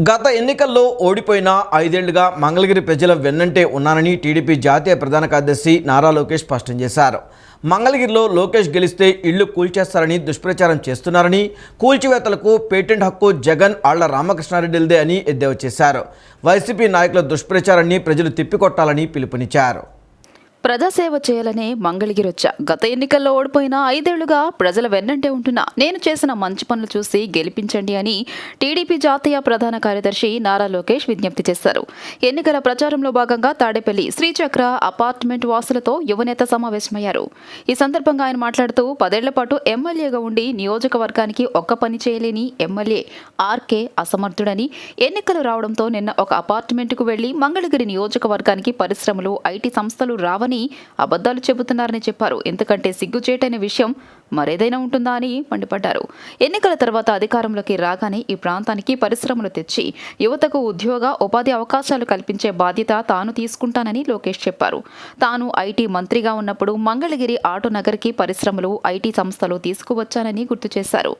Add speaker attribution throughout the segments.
Speaker 1: గత ఎన్నికల్లో ఓడిపోయిన ఐదేళ్ళుగా మంగళగిరి ప్రజల వెన్నంటే ఉన్నానని టీడీపీ జాతీయ ప్రధాన కార్యదర్శి నారా లోకేష్ స్పష్టం చేశారు. మంగళగిరిలో లోకేష్ గెలిస్తే ఇళ్ళు కూల్చేస్తారని దుష్ప్రచారం చేస్తున్నారని కూల్చివేతలకు పేటెంట్ హక్కు జగన్ ఆళ్ళ రామకృష్ణారెడ్డిలదే అని ఎద్దేవా చేశారు. వైసీపీ నాయకుల దుష్ప్రచారాన్ని ప్రజలు తిప్పికొట్టాలని పిలుపునిచ్చారు.
Speaker 2: ప్రజాసేవ చేయాలనే మంగళగిరొచ్చా గత ఎన్నికల్లో ఓడిపోయిన ఐదేళ్ళుగా ప్రజల వెన్నంటే ఉంటున్నా నేను చేసిన మంచి పనులు చూసి గెలిపించండి అని టీడీపీ జాతీయ ప్రధాన కార్యదర్శి నారా లోకేష్ విజ్ఞప్తి చేశారు. ఎన్నికల ప్రచారంలో భాగంగా తాడేపల్లి శ్రీచక్ర అపార్ట్మెంట్ వాసులతో యువనేత సమావేశమయ్యారు. ఈ సందర్భంగా ఆయన మాట్లాడుతూ పదేళ్ళ పాటు ఎమ్మెల్యేగా ఉండి నియోజకవర్గానికి ఒక్క పని చేయలేని ఎమ్మెల్యే ఆర్కే అసమర్థుడని ఎన్నికలు రావడంతో నిన్న ఒక అపార్ట్మెంట్కు వెళ్ళి మంగళగిరి నియోజకవర్గానికి పరిశ్రమలు ఐటీ సంస్థలు రావని అబద్ధాలు చెబుతున్నారని చెప్పారు. ఎందుకంటే సిగ్గుచేటైన విషయం మరేదైనా ఉంటుందా అని మండిపడ్డారు. ఎన్నికల తర్వాత అధికారంలోకి రాగానే ఈ ప్రాంతానికి పరిశ్రమలు తెచ్చి యువతకు ఉద్యోగ ఉపాధి అవకాశాలు కల్పించే బాధ్యత తాను తీసుకుంటానని లోకేష్ చెప్పారు. తాను ఐటీ మంత్రిగా ఉన్నప్పుడు మంగళగిరి ఆటో నగర్కి పరిశ్రమలు ఐటీ సంస్థలు తీసుకువచ్చానని గుర్తు చేశారు.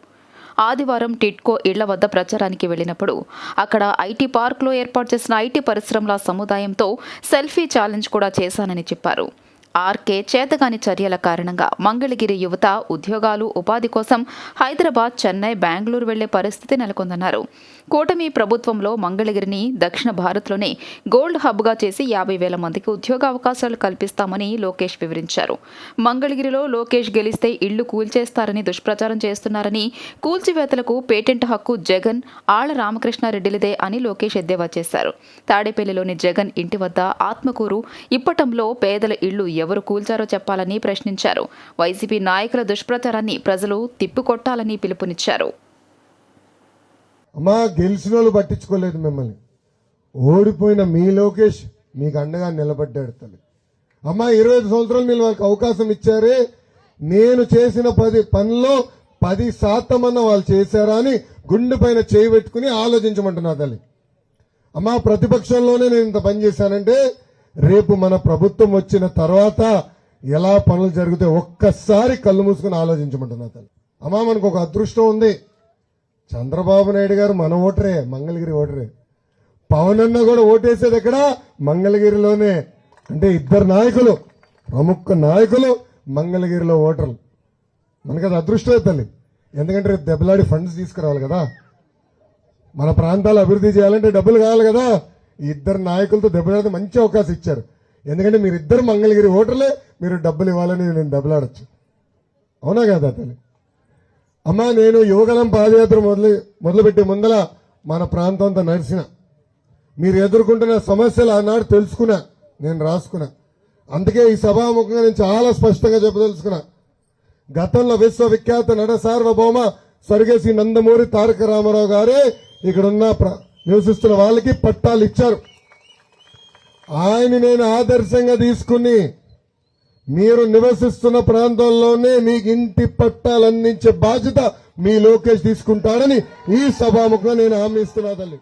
Speaker 2: ఆదివారం టిట్కో ఇళ్ళ వద్ద ప్రచారానికి వెళ్ళినప్పుడు అక్కడ ఐటీ పార్క్లో ఏర్పాటు చేసిన ఐటీ పరిశ్రమల సముదాయంతో సెల్ఫీ ఛాలెంజ్ కూడా చేశానని చెప్పారు. ఆర్కే చేతగాని చర్యల కారణంగా మంగళగిరి యువత ఉద్యోగాలు ఉపాధి కోసం హైదరాబాద్ చెన్నై బెంగళూరు వెళ్ళే పరిస్థితి నెలకొందన్నారు. కూటమి ప్రభుత్వంలో మంగళగిరిని దక్షిణ భారత్లోనే గోల్డ్ హబ్గా చేసి యాభై వేల మందికి ఉద్యోగ అవకాశాలు కల్పిస్తామని లోకేష్ వివరించారు. మంగళగిరిలో లోకేష్ గెలిస్తే ఇళ్ళు కూల్చేస్తారని దుష్ప్రచారం చేస్తున్నారని కూల్చివేతలకు పేటెంట్ హక్కు జగన్ ఆళ్ళ రామకృష్ణారెడ్డిలదే అని లోకేష్ ఎద్దేవా చేశారు. తాడేపల్లిలోని జగన్ ఇంటి వద్ద ఆత్మకూరు ఇప్పటంలో పేదల ఇళ్ళు ఎవరు కూల్చారో చెప్పాలని ప్రశ్నించారు. వైసీపీ నాయకుల దుష్ప్రచారాన్ని ప్రజలు తిప్పికొట్టాలని పిలుపునిచ్చారు.
Speaker 3: అమ్మా గెలిచిన వాళ్ళు పట్టించుకోలేదు మిమ్మల్ని. ఓడిపోయిన మీ లోకేష్ మీకు అండగా నిలబడ్డాడు తల్లి. అమ్మా ఇరవై ఐదు సంవత్సరాలు మీరు వాళ్ళకి అవకాశం ఇచ్చారే. నేను చేసిన పది పనిలో పది శాతం అన్న వాళ్ళు చేశారా అని గుండె పైన చేయి పెట్టుకుని ఆలోచించమంటున్నా తల్లి. అమ్మా ప్రతిపక్షంలోనే నేను ఇంత పని చేశానంటే రేపు మన ప్రభుత్వం వచ్చిన తర్వాత ఎలా పనులు జరిగితే ఒక్కసారి కళ్ళు మూసుకుని ఆలోచించమంటున్నా తల్లి. అమ్మా మనకు ఒక అదృష్టం ఉంది. చంద్రబాబు నాయుడు గారు మన ఓటరే మంగళగిరి ఓటరే. పవన్ అన్న కూడా ఓటేసేది ఎక్కడ? మంగళగిరిలోనే. అంటే ఇద్దరు నాయకులు ప్రముఖ నాయకులు మంగళగిరిలో ఓటర్లు. మనకి అది అదృష్టమే తల్లి. ఎందుకంటే రేపు దెబ్బలాడి ఫండ్స్ తీసుకురావాలి కదా. మన ప్రాంతాలు అభివృద్ధి చేయాలంటే డబ్బులు కావాలి కదా. ఈ ఇద్దరు నాయకులతో దెబ్బలాడితే మంచి అవకాశం ఇచ్చారు. ఎందుకంటే మీరు ఇద్దరు మంగళగిరి ఓటర్లే మీరు డబ్బులు ఇవ్వాలని నేను దెబ్బలాడచ్చు. అవునా కదా తల్లి? అమ్మా నేను యువగలం పాదయాత్ర మొదలు మొదలుపెట్టే ముందల మన ప్రాంతంతో నడిచిన. మీరు ఎదుర్కొంటున్న సమస్యలు ఆనాడు తెలుసుకున్నా నేను రాసుకున్నా. అందుకే ఈ సభాముఖంగా నేను చాలా స్పష్టంగా చెప్పదలుచుకున్నా. గతంలో విశ్వవిఖ్యాత నడ సార్వభౌమ సరిగేసి నందమూరి తారక రామారావు గారే ఇక్కడున్న ప్ర- నివసిస్తున్న వాళ్ళకి పట్టాలు ఇచ్చారు. ఆయన నేను ఆదర్శంగా తీసుకుని మీరు నివసిస్తున్న ప్రాంతంలోనే మీకు ఇంటి పట్టాలు అందించే బాధ్యత మీ లోకేష్ తీసుకుంటాడని ఈ సభాముఖంగా నేను హామీ ఇస్తున్నా తల్లి.